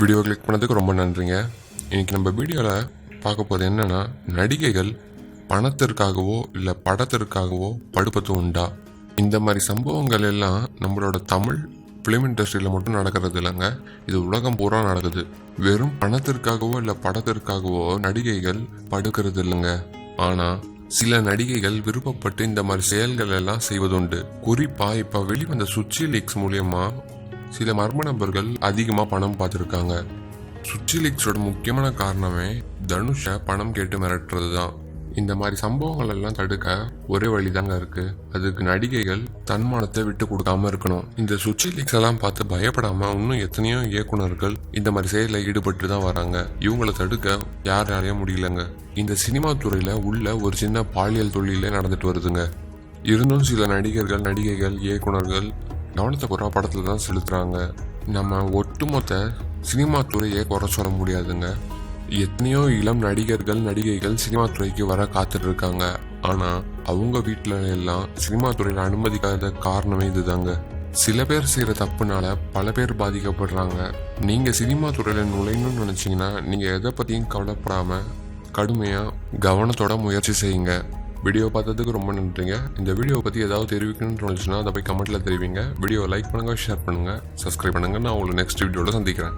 Video click பண்ணதுக்கு ரொம்ப நன்றிங்க. இன்னைக்கு நம்ம வீடியோவில் பார்க்க போகிறது என்னென்னா நடிகைகள் பணத்திற்காகவோ இல்லை படத்திற்காகவோ படுப்பது உண்டா? இந்த மாதிரி சம்பவங்கள் எல்லாம் நம்மளோட தமிழ் ஃபிலிம் இண்டஸ்ட்ரியில் மட்டும் நடக்கிறது இல்லைங்க. இது உலகம் பூரா நடக்குது. வெறும் பணத்திற்காகவோ இல்லை படத்திற்காகவோ நடிகைகள் படுக்கிறது இல்லைங்க. ஆனால் சில நடிகைகள் விருப்பப்பட்டு இந்த மாதிரி செயல்கள் எல்லாம் செய்வதுண்டு. குறிப்பாக இப்போ வெளிவந்த சுச்சி லீக்ஸ் மூலியமா சில மர்ம நபர்கள் அதிகமா பணம் பார்த்துருக்காங்க. சுச்சி லீக்ஸோட முக்கியமான காரணமே தனுஷை பணம் கேட்டு மிரட்டுறது தான் இந்த மாதிரி சம்பவங்கள் எல்லாம் தடுக்க ஒரே வழிதாங்க இருக்கு. அதுக்கு நடிகைகள் தன்மானத்தை விட்டு கொடுக்காம இருக்கணும். இந்த சுச்சி லீக்ஸ் எல்லாம் பார்த்து பயப்படாம இன்னும் எத்தனையோ இயக்குனர்கள் இந்த மாதிரி செயலில் ஈடுபட்டு தான் வராங்க. இவங்கள தடுக்க யார் யாரையும் முடியலங்க. இந்த சினிமா துறையில உள்ள ஒரு சின்ன பாலியல் தொழிலே நடந்துட்டு வருதுங்க. இருந்தும் சில நடிகர்கள் நடிகைகள் இயக்குனர்கள் கவனத்தை குறை படத்தில் தான் செலுத்துகிறாங்க நம்ம ஒட்டுமொத்த சினிமா துறையை குறை சொல்ல முடியாதுங்க. எத்தனையோ இளம் நடிகர்கள் நடிகைகள் சினிமா துறைக்கு வர காத்துட்டு இருக்காங்க ஆனா அவங்க வீட்டில் எல்லாம் சினிமா துறையில அனுமதிக்காத காரணமே இதுதாங்க. சில பேர் செய்யற தப்புனால பல பேர் பாதிக்கப்படுறாங்க. நீங்க சினிமா துறையில நுழையணும்னு நினைச்சீங்கன்னா நீங்க எதை பத்தியும் கவலைப்படாம கடுமையா கவனத்தோட முயற்சி செய்யுங்க. வீடியோ பார்த்ததுக்கு ரொம்ப நன்றிங்க. இந்த வீடியோ பற்றி ஏதாவது தெரிவிக்கணும்னு தோணுச்சுன்னா அதை போய் கமெண்ட்டில் தெரிவிங்க. வீடியோ லைக் பண்ணுங்கள் ஷேர் பண்ணுங்கள் சப்ஸ்கிரைப் பண்ணுங்கள் நான் உங்களை நெக்ஸ்ட் வீடியோவில் சந்திக்கிறேன்.